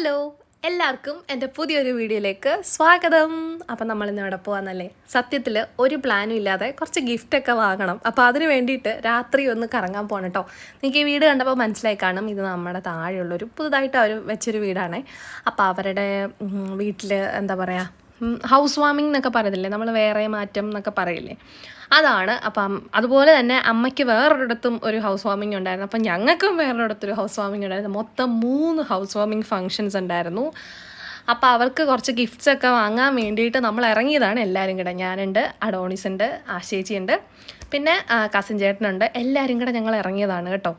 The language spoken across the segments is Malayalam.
ഹലോ എല്ലാവർക്കും എന്റെ പുതിയൊരു വീഡിയോയിലേക്ക് സ്വാഗതം. അപ്പം നമ്മൾ ഇന്ന് ഇവിടെ പോകാന്നല്ലേ സത്യത്തിൽ ഒരു പ്ലാനും ഇല്ലാതെ കുറച്ച് ഗിഫ്റ്റൊക്കെ വാങ്ങണം. അപ്പോൾ അതിന് വേണ്ടിയിട്ട് രാത്രി ഒന്ന് കറങ്ങാൻ പോകണം കേട്ടോ. നിങ്ങൾക്ക് ഈ വീട് കണ്ടപ്പോൾ മനസ്സിലായി കാണും ഇത് നമ്മുടെ താഴെയുള്ളൊരു പുതുതായിട്ട് അവർ വെച്ചൊരു വീടാണേ. അപ്പോൾ അവരുടെ വീട്ടിൽ എന്താ പറയുക ഹൗസ് വാമിംഗ് എന്നൊക്കെ പറയത്തില്ലേ? നമ്മൾ വേറെ മാറ്റം എന്നൊക്കെ പറയില്ലേ? അതാണ് അപ്പം അതുപോലെ തന്നെ അമ്മയ്ക്ക് വേറൊരിടത്തും ഒരു ഹൗസ് വാമിംഗ് ഉണ്ടായിരുന്നു. അപ്പം ഞങ്ങൾക്കും വേറൊരിടത്തൊരു ഹൗസ് വാമിംഗ് ഉണ്ടായിരുന്നു. മൊത്തം മൂന്ന് ഹൗസ് വാമിംഗ് ഫങ്ഷൻസ് ഉണ്ടായിരുന്നു. അപ്പോൾ അവർക്ക് കുറച്ച് ഗിഫ്റ്റ്സ് ഒക്കെ വാങ്ങാൻ വേണ്ടിയിട്ട് നമ്മൾ ഇറങ്ങിയതാണ്. എല്ലാവരും കൂടെ ഞാനുണ്ട് അഡോണിസ് ഉണ്ട് ആശേച്ചിയുണ്ട്. പിന്നെ കസിൻ ചേട്ടനുണ്ട്. എല്ലാവരും കൂടെ ഞങ്ങൾ ഇറങ്ങിയതാണ് കേട്ടോ.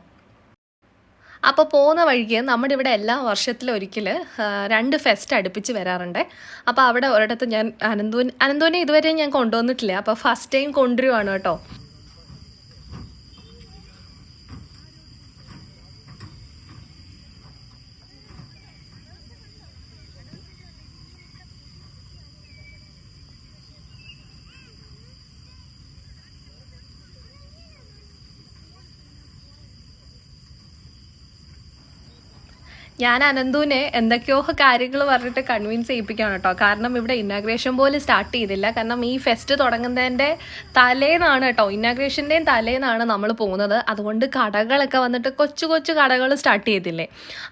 അപ്പോൾ പോകുന്ന വഴിക്ക് നമ്മുടെ ഇവിടെ എല്ലാ വർഷത്തിലും ഒരിക്കൽ രണ്ട് ഫെസ്റ്റ് അടുപ്പിച്ച് വരാറുണ്ട്. അപ്പോൾ അവിടെ ഒരിടത്ത് ഞാൻ അനന്തൂൻ അനന്തൂനെ ഇതുവരെ ഞാൻ കൊണ്ടുവന്നിട്ടില്ല. അപ്പോൾ ഫസ്റ്റ് ടൈം കൊണ്ടുവരുവാണ് കേട്ടോ. ഞാൻ അനന്തുവിനെ എന്തൊക്കെയോ കാര്യങ്ങൾ പറഞ്ഞിട്ട് കൺവിൻസ് ചെയ്യിപ്പിക്കുകയാണ് കേട്ടോ. കാരണം ഇവിടെ ഇന്നാഗ്രേഷൻ പോലും സ്റ്റാർട്ട് ചെയ്തില്ല. കാരണം ഈ ഫെസ്റ്റ് തുടങ്ങുന്നതിന്റെ തലേന്നാണ് കേട്ടോ. ഇന്നാഗ്രേഷന്റെയും തലേന്നാണ് നമ്മൾ പോകുന്നത്. അതുകൊണ്ട് കടകളൊക്കെ വന്നിട്ട് കൊച്ചു കൊച്ചു കടകൾ സ്റ്റാർട്ട് ചെയ്തില്ലേ.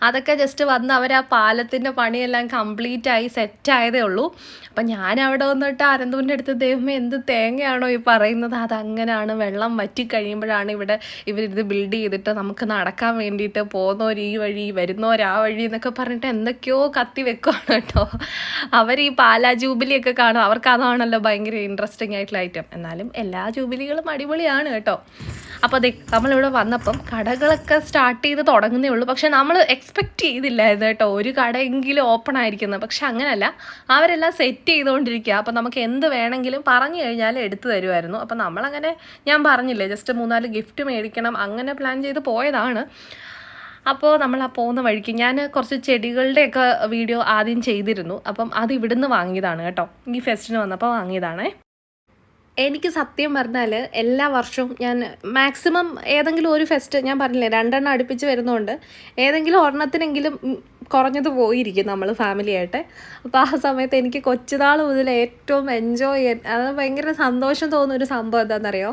അതൊക്കെ ജസ്റ്റ് വന്ന് അവർ ആ പാലത്തിന്റെ പണിയെല്ലാം കംപ്ലീറ്റ് ആയി സെറ്റ് ആയതേ ഉള്ളൂ. അപ്പം ഞാൻ അവിടെ വന്നിട്ട് അനന്തുവിന്റെ അടുത്ത് ദൈവമേ എന്ത് തേങ്ങയാണോ ഈ പറയുന്നത്? അതങ്ങനെയാണ് വെള്ളം വറ്റി കഴിയുമ്പോഴാണ് ഇവിടെ ഇവരിത് ബിൽഡ് ചെയ്തിട്ട് നമുക്ക് നടക്കാൻ വേണ്ടിയിട്ട് പോകുന്നവർ ഈ വഴി വരുന്നവർ ആ വഴി എന്നൊക്കെ പറഞ്ഞിട്ട് എന്തൊക്കെയോ കത്തി വെക്കുവാണ് കേട്ടോ. അവർ ഈ പാലാ ജൂബിലിയൊക്കെ കാണും. അവർക്ക് അതാണല്ലോ ഭയങ്കര ഇൻട്രസ്റ്റിംഗ് ആയിട്ടുള്ള ഐറ്റം എന്നാലും എല്ലാ ജൂബിലികളും അടിപൊളിയാണ് കേട്ടോ. അപ്പോൾ അതെ നമ്മളിവിടെ വന്നപ്പം കടകളൊക്കെ സ്റ്റാർട്ട് ചെയ്ത് തുടങ്ങുന്നേ ഉള്ളൂ. പക്ഷെ നമ്മൾ എക്സ്പെക്റ്റ് ചെയ്തില്ലായിരുന്നു കേട്ടോ. ഒരു കടയെങ്കിലും ഓപ്പൺ ആയിരിക്കുന്നത് പക്ഷെ അങ്ങനെയല്ല അവരെല്ലാം സെറ്റ് ചെയ്തുകൊണ്ടിരിക്കുക അപ്പോൾ നമുക്ക് എന്ത് വേണമെങ്കിലും പറഞ്ഞു കഴിഞ്ഞാൽ എടുത്തു തരുമായിരുന്നു അപ്പം നമ്മളങ്ങനെ ഞാൻ പറഞ്ഞില്ലേ ജസ്റ്റ് മൂന്നാൽ ഗിഫ്റ്റ് മേടിക്കണം അങ്ങനെ പ്ലാൻ ചെയ്ത് പോയതാണ്. അപ്പോൾ നമ്മൾ ആ പോകുന്ന വഴിക്ക് ഞാൻ കുറച്ച് ചെടികളുടെയൊക്കെ വീഡിയോ ആദ്യം ചെയ്തിരുന്നു. അപ്പം അത് ഇവിടുന്ന് വാങ്ങിയതാണ് കേട്ടോ. ഈ ഫെസ്റ്റിന് വന്നപ്പോൾ വാങ്ങിയതാണ്. എനിക്ക് സത്യം പറഞ്ഞാൽ എല്ലാ വർഷവും ഞാൻ മാക്സിമം ഏതെങ്കിലും ഒരു ഫെസ്റ്റ് ഞാൻ പറഞ്ഞില്ലേ രണ്ടെണ്ണം അടുപ്പിച്ച് വരുന്നതുകൊണ്ട് ഏതെങ്കിലും ഒരെണ്ണത്തിനെങ്കിലും കുറഞ്ഞത് പോയിരിക്കും നമ്മൾ ഫാമിലി ആയിട്ട്. അപ്പോൾ ആ സമയത്ത് എനിക്ക് കൊച്ചുനാൾ മുതൽ ഏറ്റവും എൻജോയ് ചെയ്യാൻ അത് ഭയങ്കര സന്തോഷം തോന്നുന്ന ഒരു സംഭവം എന്താണെന്നറിയോ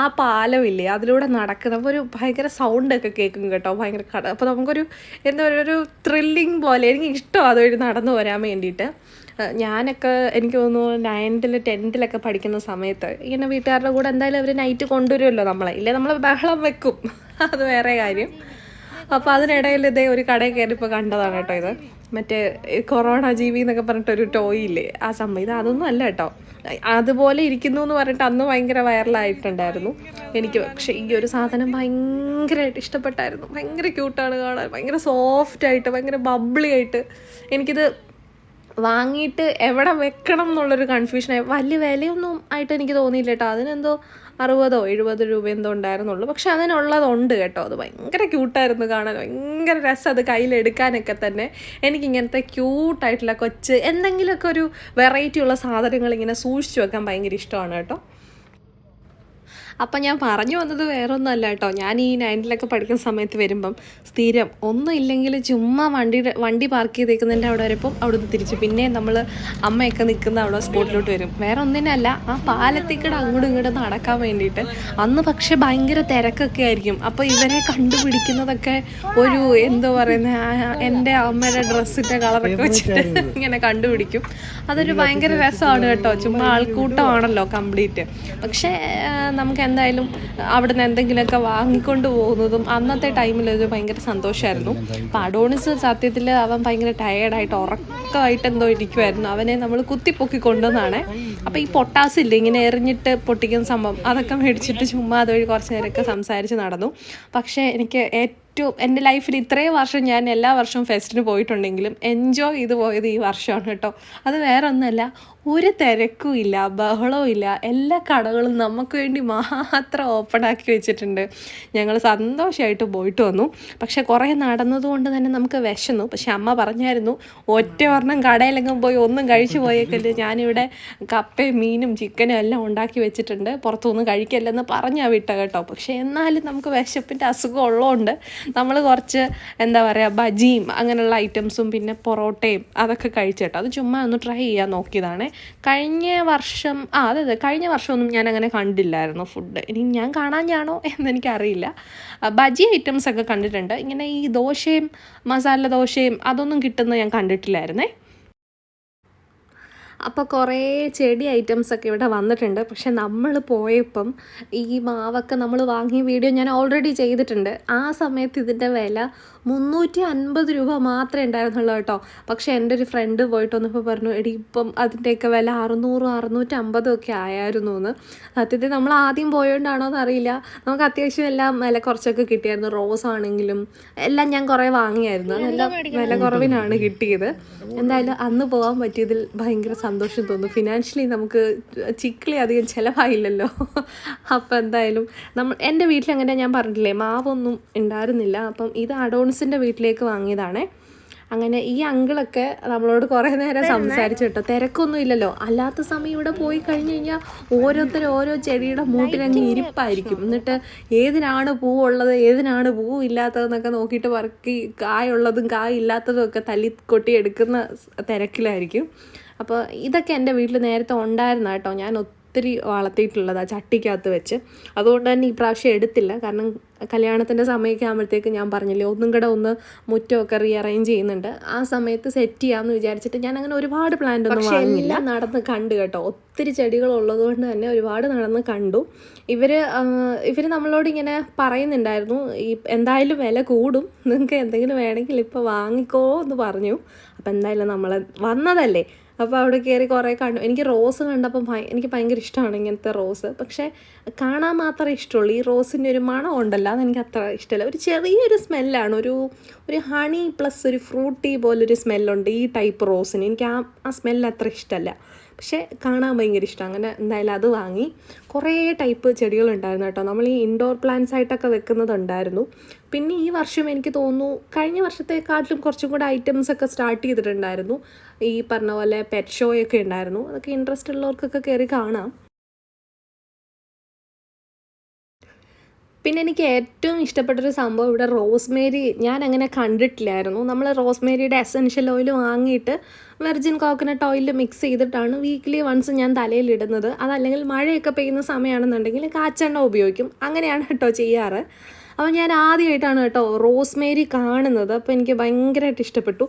ആ പാലമില്ലേ അതിലൂടെ നടക്കുന്ന അപ്പോൾ ഒരു ഭയങ്കര സൗണ്ടൊക്കെ കേൾക്കും കേട്ടോ ഭയങ്കര കട അപ്പോൾ നമുക്കൊരു എന്താ പറയുക ഒരു ത്രില്ലിങ് പോലെ എനിക്ക് ഇഷ്ടമാണ് അതുവഴി നടന്നു വരാൻ വേണ്ടിയിട്ട്. ഞാനൊക്കെ എനിക്ക് തോന്നുന്നു നയൻത്തിൽ ടെൻത്തിലൊക്കെ പഠിക്കുന്ന സമയത്ത് ഇങ്ങനെ വീട്ടുകാരുടെ കൂടെ എന്തായാലും അവർ നൈറ്റ് കൊണ്ടുവരുമല്ലോ നമ്മളെ ഇല്ലേ നമ്മൾ ബഹളം വെക്കും. അത് വേറെ കാര്യം. അപ്പോൾ അതിനിടയിൽ ഇതേ ഒരു കടയിൽ കയറിയപ്പോൾ കണ്ടതാണ് കേട്ടോ ഇത്. മറ്റേ കൊറോണ ജീവി എന്നൊക്കെ പറഞ്ഞിട്ടൊരു ടോയ് ഇല്ലേ? ആ സംഭവം. ഇത് അതൊന്നും അല്ല കേട്ടോ. അതുപോലെ ഇരിക്കുന്നു എന്ന് പറഞ്ഞിട്ട് അന്ന് ഭയങ്കര വൈറലായിട്ടുണ്ടായിരുന്നു. എനിക്ക് പക്ഷേ ഈ ഒരു സാധനം ഭയങ്കരമായിട്ട് ഇഷ്ടപ്പെട്ടായിരുന്നു. ഭയങ്കര ക്യൂട്ടാണ് കാണാൻ. ഭയങ്കര സോഫ്റ്റ് ആയിട്ട് ഭയങ്കര ബബ്ലി ആയിട്ട്. എനിക്കിത് വാങ്ങിയിട്ട് എവിടെ വെക്കണം എന്നുള്ളൊരു കൺഫ്യൂഷനായി വലിയ വിലയൊന്നും ആയിട്ട് എനിക്ക് തോന്നിയില്ല കേട്ടോ. അതിനെന്തോ അറുപതോ എഴുപതോ രൂപ എന്തോ ഉണ്ടായിരുന്നുള്ളൂ. പക്ഷെ അതിനുള്ളതുണ്ട് കേട്ടോ. അത് ഭയങ്കര ക്യൂട്ടായിരുന്നു കാണാൻ. ഭയങ്കര രസം അത് കയ്യിലെടുക്കാനൊക്കെ തന്നെ. എനിക്കിങ്ങനത്തെ ക്യൂട്ടായിട്ടുള്ള കൊച്ച് എന്തെങ്കിലുമൊക്കെ ഒരു വെറൈറ്റി ഉള്ള സാധനങ്ങൾ ഇങ്ങനെ സൂക്ഷിച്ചു വെക്കാൻ ഭയങ്കര ഇഷ്ടമാണ് കേട്ടോ. അപ്പം ഞാൻ പറഞ്ഞു വന്നത് വേറൊന്നുമല്ല കേട്ടോ. ഞാൻ ഈ നയന്റിലൊക്കെ പഠിക്കുന്ന സമയത്ത് വരുമ്പം സ്ഥിരം ഒന്നും ഇല്ലെങ്കിൽ ചുമ്മാ വണ്ടി വണ്ടി പാർക്ക് ചെയ്തേക്കുന്നതിന്റെ അവിടെ വരപ്പം അവിടുന്ന് തിരിച്ച് പിന്നെ നമ്മൾ അമ്മയൊക്കെ നിൽക്കുന്ന അവിടെ സ്പോട്ടിലോട്ട് വരും. വേറെ ഒന്നിനല്ല ആ പാലത്തിക്കട അങ്ങോട്ടും ഇങ്ങോട്ടും നടക്കാൻ വേണ്ടിയിട്ട്. അന്ന് പക്ഷേ ഭയങ്കര തിരക്കൊക്കെ ആയിരിക്കും. അപ്പോൾ ഇവരെ കണ്ടുപിടിക്കുന്നതൊക്കെ ഒരു എന്തോ പറയുന്ന എന്റെ അമ്മയുടെ ഡ്രസ്സിന്റെ കളറൊക്കെ വെച്ചിട്ട് ഇങ്ങനെ കണ്ടുപിടിക്കും. അതൊരു ഭയങ്കര രസമാണ് കേട്ടോ. ചുമ്മാ ആൾക്കൂട്ടമാണല്ലോ കംപ്ലീറ്റ് പക്ഷേ നമുക്ക് എന്തായാലും അവിടുന്ന് എന്തെങ്കിലുമൊക്കെ വാങ്ങിക്കൊണ്ട് പോകുന്നതും അന്നത്തെ ടൈമിൽ ഒരു ഭയങ്കര സന്തോഷമായിരുന്നു അപ്പോൾ അഡോണിസ് സത്യത്തിൽ അവൻ ഭയങ്കര ടയേർഡായിട്ട് ഉറക്കമായിട്ട് എന്തോ ഇരിക്കുമായിരുന്നു അവനെ നമ്മൾ കുത്തിപ്പൊക്കി കൊണ്ടുവന്നാണ് അപ്പോൾ ഈ പൊട്ടാസ് ഇല്ല ഇങ്ങനെ എറിഞ്ഞിട്ട് പൊട്ടിക്കുന്ന സംഭവം അതൊക്കെ മേടിച്ചിട്ട് ചുമ്മാ അതുവഴി കുറച്ച് നേരമൊക്കെ സംസാരിച്ച് നടന്നു. പക്ഷേ എനിക്ക് ഏറ്റവും എന്റെ ലൈഫിൽ ഇത്രയും വർഷം ഞാൻ എല്ലാ വർഷവും ഫെസ്റ്റിന് പോയിട്ടുണ്ടെങ്കിലും എൻജോയ് ചെയ്ത് പോയത് ഈ വർഷമാണ് കേട്ടോ. അത് വേറെ ഒന്നുമല്ല ഒരു തിരക്കും ഇല്ല ബഹളവും ഇല്ല. എല്ലാ കടകളും നമുക്ക് വേണ്ടി മാത്രം ഓപ്പൺ ആക്കി വെച്ചിട്ടുണ്ട്. ഞങ്ങൾ സന്തോഷമായിട്ട് പോയിട്ട് വന്നു. പക്ഷേ കുറേ നടന്നതുകൊണ്ട് തന്നെ നമുക്ക് വിശന്നു. പക്ഷെ അമ്മ പറഞ്ഞായിരുന്നു ഒറ്റ വർണം കടയിലെങ്കിലും പോയി ഒന്നും കഴിച്ചു പോയേക്കല്ലേ. ഞാനിവിടെ കപ്പയും മീനും ചിക്കനും എല്ലാം ഉണ്ടാക്കി വെച്ചിട്ടുണ്ട്. പുറത്തുനിന്ന് കഴിക്കല്ലെന്ന് പറഞ്ഞാൽ വിട്ട കേട്ടോ. പക്ഷേ എന്നാലും നമുക്ക് വിശപ്പിന്റെ അസുഖം ഉള്ളതുകൊണ്ട് നമ്മൾ കുറച്ച് എന്താ പറയുക ബജിയും അങ്ങനെയുള്ള ഐറ്റംസും പിന്നെ പൊറോട്ടയും അതൊക്കെ കഴിച്ചിട്ടോ. അത് ചുമ്മാ ഒന്ന് ട്രൈ ചെയ്യാൻ നോക്കിയതാണ്. കഴിഞ്ഞ വർഷം ആ അതെ അതെ കഴിഞ്ഞ വർഷമൊന്നും ഞാൻ അങ്ങനെ കണ്ടില്ലായിരുന്നു ഫുഡ് ഇനി ഞാൻ കാണാഞ്ഞാണോ എന്നെനിക്കറിയില്ല ബജി ഐറ്റംസ് ഒക്കെ കണ്ടിട്ടുണ്ട്. ഇങ്ങനെ ഈ ദോശയും മസാല ദോശയും അതൊന്നും കിട്ടുന്നത് ഞാൻ കണ്ടിട്ടില്ലായിരുന്നേ. അപ്പോൾ കുറേ ചെടി ഐറ്റംസ് ഒക്കെ ഇവിടെ വന്നിട്ടുണ്ട്. പക്ഷെ നമ്മൾ പോയപ്പം ഈ മാവൊക്കെ നമ്മൾ വാങ്ങിയ വീഡിയോ ഞാൻ ഓൾറെഡി ചെയ്തിട്ടുണ്ട്. ആ സമയത്ത് ഇതിന്റെ വില മുന്നൂറ്റി അൻപത് രൂപ മാത്രമേ ഉണ്ടായിരുന്നുള്ളൂ കേട്ടോ. പക്ഷേ എന്റെ ഒരു ഫ്രണ്ട് പോയിട്ട് വന്നപ്പോൾ പറഞ്ഞു എടി ഇപ്പം അതിന്റെയൊക്കെ വില അറുന്നൂറും അറുന്നൂറ്റമ്പതും ഒക്കെ ആയായിരുന്നു എന്ന് സത്യത്തിൽ നമ്മൾ ആദ്യം പോയോണ്ടാണോ എന്നറിയില്ല. നമുക്ക് അത്യാവശ്യം എല്ലാം വില കുറച്ചൊക്കെ കിട്ടിയായിരുന്നു. റോസ് ആണെങ്കിലും എല്ലാം ഞാൻ കുറേ വാങ്ങിയായിരുന്നു. അതെല്ലാം വില കുറവിനാണ് കിട്ടിയത്. എന്തായാലും അന്ന് പോകാൻ പറ്റിയതിൽ ഭയങ്കര സന്തോഷം തോന്നും. ഫിനാൻഷ്യലി നമുക്ക് ചിക്കിളി അധികം ചിലവായില്ലല്ലോ. അപ്പം എന്തായാലും നമ്മൾ എന്റെ വീട്ടിൽ അങ്ങനെ ഞാൻ പറഞ്ഞിട്ടില്ലേ മാവൊന്നും ഉണ്ടായിരുന്നില്ല. അപ്പം ഇത് അഡോൺസിന്റെ വീട്ടിലേക്ക് വാങ്ങിയതാണേ. അങ്ങനെ ഈ അങ്കിളൊക്കെ നമ്മളോട് കുറേ നേരം സംസാരിച്ചു കേട്ടോ. തിരക്കൊന്നും ഇല്ലല്ലോ. അല്ലാത്ത സമയം ഇവിടെ പോയി കഴിഞ്ഞു കഴിഞ്ഞാൽ ഓരോരുത്തർ ഓരോ ചെടിയുടെ മൂട്ടിലങ്ങ് ഇരിപ്പായിരിക്കും. എന്നിട്ട് ഏതിനാണ് പൂവുള്ളത് ഏതിനാണ് പൂ ഇല്ലാത്തതെന്നൊക്കെ നോക്കിയിട്ട് പറക്കി കായുള്ളതും കായ ഇല്ലാത്തതും ഒക്കെ തല്ലി കൊട്ടി എടുക്കുന്ന തിരക്കിലായിരിക്കും. അപ്പോൾ ഇതൊക്കെ എന്റെ വീട്ടിൽ നേരത്തെ ഉണ്ടായിരുന്ന കേട്ടോ. ഞാൻ ഒത്തിരി വളർത്തിയിട്ടുള്ളതാണ് ചട്ടിക്കകത്ത് വെച്ച്. അതുകൊണ്ട് തന്നെ ഈ പ്രാവശ്യം എടുത്തില്ല. കാരണം കല്യാണത്തിന്റെ സമയമൊക്കെ ആകുമ്പോഴത്തേക്ക് ഞാൻ പറഞ്ഞില്ലേ ഒന്നും കൂടെ ഒന്ന് മുറ്റമൊക്കെ റീഅറേഞ്ച് ചെയ്യുന്നുണ്ട്. ആ സമയത്ത് സെറ്റ് ചെയ്യാമെന്ന് വിചാരിച്ചിട്ട് ഞാൻ അങ്ങനെ ഒരുപാട് പ്ലാന്റ് ഒന്നും വാങ്ങിയില്ല. നടന്ന് കണ്ടു കേട്ടോ. ഒത്തിരി ചെടികൾ ഉള്ളതുകൊണ്ട് തന്നെ ഒരുപാട് നടന്ന് കണ്ടു. ഇവർ ഇവർ നമ്മളോട് ഇങ്ങനെ പറയുന്നുണ്ടായിരുന്നു ഈ എന്തായാലും വില കൂടും. നിങ്ങൾക്ക് എന്തെങ്കിലും വേണമെങ്കിൽ ഇപ്പോൾ വാങ്ങിക്കോ എന്ന് പറഞ്ഞു. അപ്പോൾ എന്തായാലും നമ്മൾ വന്നതല്ലേ. അപ്പോൾ അവിടെ കയറി കുറേ കണ്ടു. എനിക്ക് റോസ് കണ്ടപ്പോൾ എനിക്ക് ഭയങ്കര ഇഷ്ടമാണ് ഇങ്ങനത്തെ റോസ്. പക്ഷേ കാണാൻ മാത്രമേ ഇഷ്ടമുള്ളൂ. ഈ റോസിന്റെ ഒരു മണം ഉണ്ടല്ലോ അതെനിക്ക് അത്ര ഇഷ്ടമല്ല. ഒരു ചെറിയൊരു സ്മെല്ലാണ്. ഒരു ഒരു ഹണി പ്ലസ് ഒരു ഫ്രൂട്ടി പോലൊരു സ്മെല്ലുണ്ട് ഈ ടൈപ്പ് റോസിന്. എനിക്ക് ആ ആ സ്മെല്ല് അത്ര ഇഷ്ടമല്ല. പക്ഷേ കാണാൻ ഭയങ്കര ഇഷ്ടം. അങ്ങനെ എന്തായാലും അത് വാങ്ങി. കുറേ ടൈപ്പ് ചെടികളുണ്ടായിരുന്നു കേട്ടോ. നമ്മൾ ഈ ഇൻഡോർ പ്ലാന്റ്സ് ആയിട്ടൊക്കെ വെക്കുന്നതുണ്ടായിരുന്നു പിന്നെ ഈ വർഷം എനിക്ക് തോന്നുന്നു കഴിഞ്ഞ വർഷത്തെക്കാട്ടിലും കുറച്ചും കൂടെ ഐറ്റംസ് ഒക്കെ സ്റ്റാർട്ട് ചെയ്തിട്ടുണ്ടായിരുന്നു. ഈ പറഞ്ഞ പോലെ പെറ്റ് ഷോയൊക്കെ ഉണ്ടായിരുന്നു. അതൊക്കെ ഇൻട്രസ്റ്റ് ഉള്ളവർക്കൊക്കെ കയറി കാണാം. പിന്നെ എനിക്ക് ഏറ്റവും ഇഷ്ടപ്പെട്ടൊരു സംഭവം ഇവിടെ റോസ്മേരി ഞാൻ അങ്ങനെ കണ്ടിട്ടില്ലായിരുന്നു. നമ്മൾ റോസ്മേരിയുടെ എസെൻഷ്യൽ ഓയിൽ വാങ്ങിയിട്ട് വെർജിൻ കോക്കനട്ട് ഓയിൽ മിക്സ് ചെയ്തിട്ടാണ് വീക്ക്ലി വൺസ് ഞാൻ തലയിലിടുന്നത് അതല്ലെങ്കിൽ മഴയൊക്കെ പെയ്യുന്ന സമയമാണെന്നുണ്ടെങ്കിൽ കാച്ചെണ്ണ ഉപയോഗിക്കും. അങ്ങനെയാണ് കേട്ടോ ചെയ്യാറ്. അപ്പോൾ ഞാൻ ആദ്യമായിട്ടാണ് കേട്ടോ റോസ്മേരി കാണുന്നത്. അപ്പോൾ എനിക്ക് ഭയങ്കരമായിട്ട് ഇഷ്ടപ്പെട്ടു.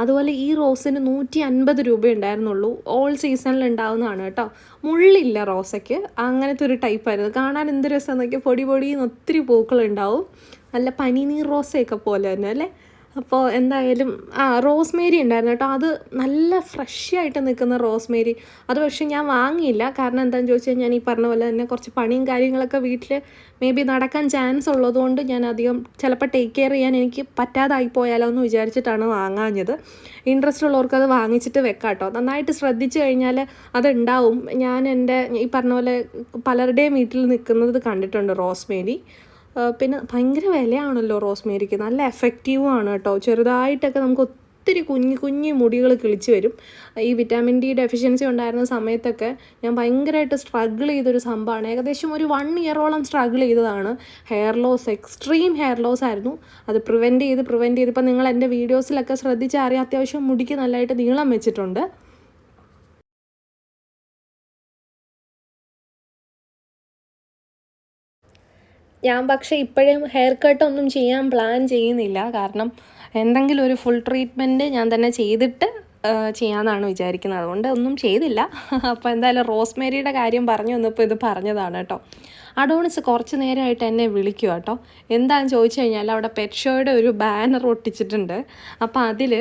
അതുപോലെ ഈ റോസിന് നൂറ്റി അൻപത് രൂപ ഉണ്ടായിരുന്നുള്ളൂ. ഓൾ സീസണിൽ ഉണ്ടാവുന്നതാണ് കേട്ടോ. മുള്ളില്ല റോസയ്ക്ക് അങ്ങനത്തെ ഒരു ടൈപ്പായിരുന്നു കാണാൻ എന്ത് രസം പൊടി പൊടി നിന്ന് ഒത്തിരി പൂക്കളുണ്ടാവും. നല്ല പനിനീർ റോസയൊക്കെ പോലെ തന്നെ അല്ലേ? അപ്പോൾ എന്തായാലും ആ റോസ്മേരി ഉണ്ടായിരുന്നു കേട്ടോ. അത് നല്ല ഫ്രഷ് ആയിട്ട് നിൽക്കുന്ന റോസ്മേരി. അത് പക്ഷേ ഞാൻ വാങ്ങിയില്ല. കാരണം എന്താണെന്ന് ചോദിച്ചാൽ ഞാൻ ഈ പറഞ്ഞ പോലെ തന്നെ കുറച്ച് പണിയും കാര്യങ്ങളൊക്കെ വീട്ടിൽ മേ ബി നടക്കാൻ ചാൻസ് ഉള്ളതുകൊണ്ട് ഞാൻ അധികം ചിലപ്പോൾ ടേക്ക് കെയർ ചെയ്യാൻ എനിക്ക് പറ്റാതായി പോയാലോ എന്ന് വിചാരിച്ചിട്ടാണ് വാങ്ങാഞ്ഞത്. ഇൻട്രസ്റ്റ് ഉള്ളവർക്ക് അത് വാങ്ങിച്ചിട്ട് വെക്കാം കേട്ടോ. നന്നായിട്ട് ശ്രദ്ധിച്ചു കഴിഞ്ഞാൽ അതുണ്ടാവും. ഞാൻ എന്റെ ഈ പറഞ്ഞ പോലെ പലരുടെയും വീട്ടിൽ നിൽക്കുന്നത് കണ്ടിട്ടുണ്ട് റോസ്മേരി. പിന്നെ ഭയങ്കര വിലയാണല്ലോ റോസ്മേരിക്ക്. നല്ല എഫക്റ്റീവും ആണ് കേട്ടോ. ചെറുതായിട്ടൊക്കെ നമുക്ക് ഒത്തിരി കുഞ്ഞു കുഞ്ഞു മുടികൾ കിളിച്ച് വരും. ഈ വിറ്റാമിൻ ഡി ഡെഫിഷ്യൻസി ഉണ്ടായിരുന്ന സമയത്തൊക്കെ ഞാൻ ഭയങ്കരമായിട്ട് സ്ട്രഗിൾ ചെയ്തൊരു സംഭവമാണ്. ഏകദേശം ഒരു വൺ ഇയറോളം സ്ട്രഗിൾ ചെയ്തതാണ്. Hair loss extreme hair loss ആയിരുന്നു. അത് പ്രിവെന്റ് ചെയ്ത് പ്രിവെന്റ് ചെയ്ത്. ഇപ്പം നിങ്ങൾ എന്റെ വീഡിയോസിലൊക്കെ ശ്രദ്ധിച്ചാൽ അറിയാം അത്യാവശ്യം മുടിക്ക് നല്ലതായിട്ട് നീളം വെച്ചിട്ടുണ്ട്. ഞാൻ പക്ഷേ ഇപ്പോഴും ഹെയർ കട്ട് ഒന്നും ചെയ്യാൻ പ്ലാൻ ചെയ്യുന്നില്ല. കാരണം എന്തെങ്കിലും ഒരു ഫുൾ ട്രീറ്റ്മെന്റ് ഞാൻ തന്നെ ചെയ്തിട്ട് ചെയ്യാമെന്നാണ് വിചാരിക്കുന്നത്. അതുകൊണ്ട് ഒന്നും ചെയ്തില്ല. അപ്പോൾ എന്തായാലും റോസ്മേരിയുടെ കാര്യം പറഞ്ഞു വന്നപ്പോൾ ഇത് പറഞ്ഞതാണ് കേട്ടോ. അഡോണിസ് കുറച്ച് നേരമായിട്ട് എന്നെ വിളിക്കുക കേട്ടോ. എന്താണെന്ന് ചോദിച്ചു കഴിഞ്ഞാൽ അവിടെ പെറ്റ് ഷോയുടെ ഒരു ബാനർ ഒട്ടിച്ചിട്ടുണ്ട്. അപ്പോൾ അതിൽ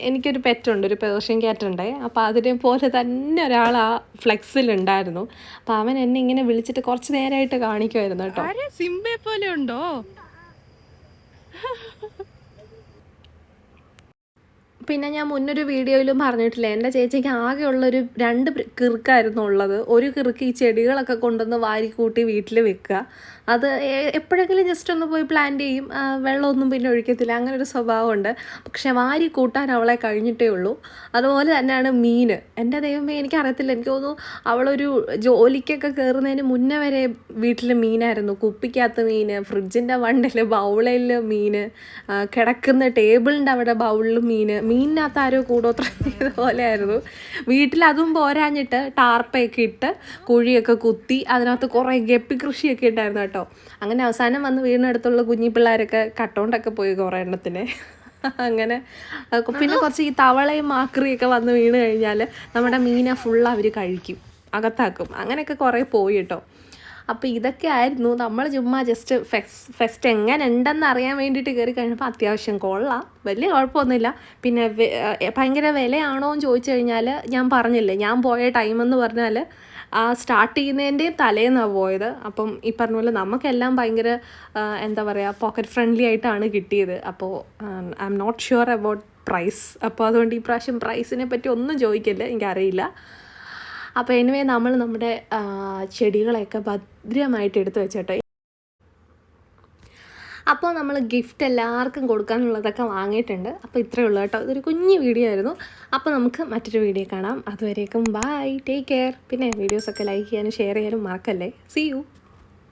എനിക്കൊരു പെറ്റുണ്ട് ഒരു പേർഷ്യൻ ക്യാറ്റ് ഉണ്ട്. അപ്പോൾ അതിനെ പോലെ തന്നെ ഒരാൾ ആ ഫ്ലെക്സിലുണ്ടായിരുന്നു. അപ്പോൾ അവൻ എന്നെ ഇങ്ങനെ വിളിച്ചിട്ട് കുറച്ച് നേരമായിട്ട് കാണിക്കുമായിരുന്നു കേട്ടോ. സിംബെ പോലെ ഉണ്ടോ? പിന്നെ ഞാൻ മുന്നൊരു വീഡിയോയിലും പറഞ്ഞിട്ടില്ല എന്റെ ചേച്ചിക്ക് ആകെയുള്ളൊരു രണ്ട് കിറുക്കായിരുന്നു ഉള്ളത്. ഒരു കിറുക്ക് ഈ ചെടികളൊക്കെ കൊണ്ടുവന്ന് വാരി കൂട്ടി വീട്ടിൽ വെക്കുക. അത് എപ്പോഴെങ്കിലും ജസ്റ്റ് ഒന്ന് പോയി പ്ലാന്റ് ചെയ്യും. വെള്ളമൊന്നും പിന്നെ ഒഴിക്കത്തില്ല. അങ്ങനെ ഒരു സ്വഭാവമുണ്ട്. പക്ഷെ വാരി കൂട്ടാൻ അവളെ കഴിഞ്ഞിട്ടേ ഉള്ളൂ. അതുപോലെ തന്നെയാണ് മീൻ എന്റെ ദൈവമേ എനിക്കറിയത്തില്ല. എനിക്ക് തോന്നുന്നു അവളൊരു ജോലിക്കൊക്കെ കയറുന്നതിന് മുന്നേ വരെ വീട്ടിൽ മീനായിരുന്നു. കുപ്പിക്കകത്ത് മീൻ ഫ്രിഡ്ജിന്റെ വണ്ടിൽ ബൗളിൽ മീൻ കിടക്കുന്ന ടേബിളിന്റെ അവിടെ ബൗളിൽ മീൻ മീനിനകത്ത് ആരോ കൂടോത്രം ചെയ്ത പോലെയായിരുന്നു. വീട്ടിൽ അതും പോരാഞ്ഞിട്ട് ടാർപ്പയൊക്കെ ഇട്ട് കുഴിയൊക്കെ കുത്തി അതിനകത്ത് കുറേ ഗപ്പി കൃഷിയൊക്കെ ഉണ്ടായിരുന്നു കേട്ടോ. അങ്ങനെ അവസാനം വന്ന് വീടിനടുത്തുള്ള കുഞ്ഞി പിള്ളേരൊക്കെ കട്ടോണ്ടൊക്കെ പോയി കുറേ എണ്ണത്തിന്. അങ്ങനെ പിന്നെ കുറച്ച് ഈ തവളയും മാക്രിയൊക്കെ വന്ന് വീണ് കഴിഞ്ഞാൽ നമ്മുടെ മീനെ ഫുൾ അവർ കഴിക്കും. അകത്താക്കും. അങ്ങനെയൊക്കെ കുറേ പോയി കേട്ടോ. അപ്പോൾ ഇതൊക്കെ ആയിരുന്നു. നമ്മൾ ചുമ്മാ ജസ്റ്റ് ഫെസ് ഫെസ്റ്റ് എങ്ങനെ ഉണ്ടെന്ന് അറിയാൻ വേണ്ടിയിട്ട് കയറി കഴിഞ്ഞപ്പോൾ അത്യാവശ്യം കൊള്ളാം. വലിയ കുഴപ്പമൊന്നുമില്ല. പിന്നെ ഭയങ്കര വിലയാണോ എന്ന് ചോദിച്ചു കഴിഞ്ഞാൽ ഞാൻ പറഞ്ഞില്ലേ ഞാൻ പോയ ടൈം എന്ന് പറഞ്ഞാൽ ആ സ്റ്റാർട്ട് ചെയ്യുന്നതിന്റെയും തലേന്നാണ് പോയത്. അപ്പം ഈ പറഞ്ഞ പോലെ നമുക്കെല്ലാം ഭയങ്കര എന്താ പറയുക പോക്കറ്റ് ഫ്രണ്ട്ലി ആയിട്ടാണ് കിട്ടിയത്. അപ്പോൾ I'm not sure about price അപ്പോൾ അതുകൊണ്ട് ഈ പ്രാവശ്യം പ്രൈസിനെ പറ്റി ഒന്നും ചോദിക്കില്ല എനിക്കറിയില്ല. അപ്പോൾ എനിവേ നമ്മൾ നമ്മുടെ ചെടികളെയൊക്കെ ഭദ്രമായിട്ട് എടുത്തു വെച്ചോട്ടെ. അപ്പോൾ നമ്മൾ ഗിഫ്റ്റ് എല്ലാവർക്കും കൊടുക്കാനുള്ളതൊക്കെ വാങ്ങിയിട്ടുണ്ട്. അപ്പോൾ ഇത്രയേ ഉള്ളൂ കേട്ടോ. ഇതൊരു കുഞ്ഞു വീഡിയോ ആയിരുന്നു. അപ്പോൾ നമുക്ക് മറ്റൊരു വീഡിയോ കാണാം. അതുവരേക്കും ബൈ ടേക്ക് കെയർ പിന്നെ വീഡിയോസൊക്കെ ലൈക്ക് ചെയ്യാനും ഷെയർ ചെയ്യാനും മറക്കല്ലേ. C U